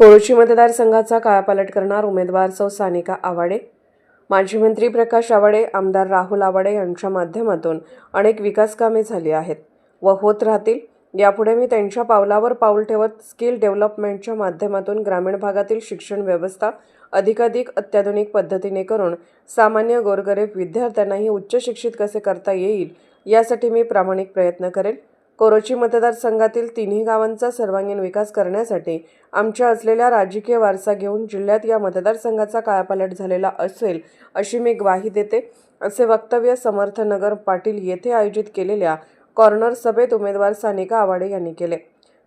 कोरोची मतदारसंघाचा कायापालट करणार उमेदवार सौ सानिका आवाडे. माजी मंत्री प्रकाश आवाडे आमदार राहुल आवाडे यांच्या माध्यमातून अनेक विकास कामे झाली आहेत व होत राहतील. यापुढे मी त्यांच्या पावलावर पाऊल ठेवत स्किल डेव्हलपमेंटच्या माध्यमातून ग्रामीण भागातील शिक्षण व्यवस्था अधिकाधिक अत्याधुनिक पद्धतीने करून सामान्य गोरगरीब विद्यार्थ्यांनाही उच्च शिक्षित कसे करता येईल यासाठी मी प्रामाणिक प्रयत्न करेन कोरोची मतदारसंघातील तिन्ही गावांचा सर्वांगीण विकास करण्यासाठी आमच्या असलेल्या राजकीय वारसा घेऊन जिल्ह्यात या मतदारसंघाचा कायापालट झालेला असेल अशी मी ग्वाही देते. असे वक्तव्य समर्थनगर पाटील येथे आयोजित केलेल्या कॉर्नर सभेत उमेदवार सानिका आवाडे यांनी केले.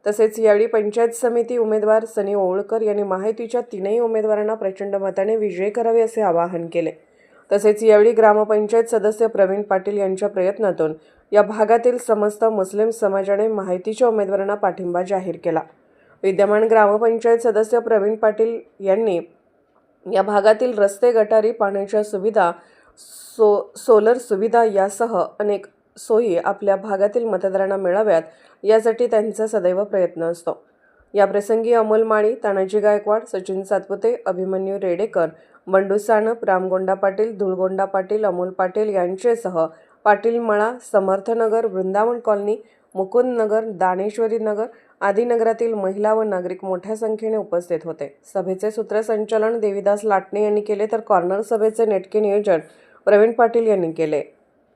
तसेच यावेळी पंचायत समिती उमेदवार सनी ओवळकर यांनी माहितीच्या तीनही उमेदवारांना प्रचंड मताने विजयी करावे असे आवाहन केले. तसेच यावेळी ग्रामपंचायत सदस्य प्रवीण पाटील यांच्या प्रयत्नातून या भागातील समस्त मुस्लिम समाजाने माहितीच्या उमेदवारांना पाठिंबा जाहीर केला. विद्यमान ग्रामपंचायत सदस्य प्रवीण पाटील यांनी या भागातील रस्ते गटारी पाण्याच्या सुविधा सो सोलर सुविधा यासह अनेक सोयी आपल्या भागातील मतदारांना मिळाव्यात यासाठी त्यांचा सदैव प्रयत्न असतो. याप्रसंगी अमोल माळी तानाजी गायकवाड सचिन सातपुते अभिमन्यू रेडेकर बंडू सानप रामगोंडा पाटील धुळगोंडा पाटील अमोल पाटील यांचेसह पाटील मळा समर्थनगर वृंदावन कॉलनी मुकुंदनगर दानेश्वरी नगर आदी नगरातील महिला व नागरिक मोठ्या संख्येने उपस्थित होते. सभेचे सूत्रसंचालन देविदास लाटणे यांनी केले तर कॉर्नर सभेचे नेटके नियोजन प्रवीण पाटील यांनी केले.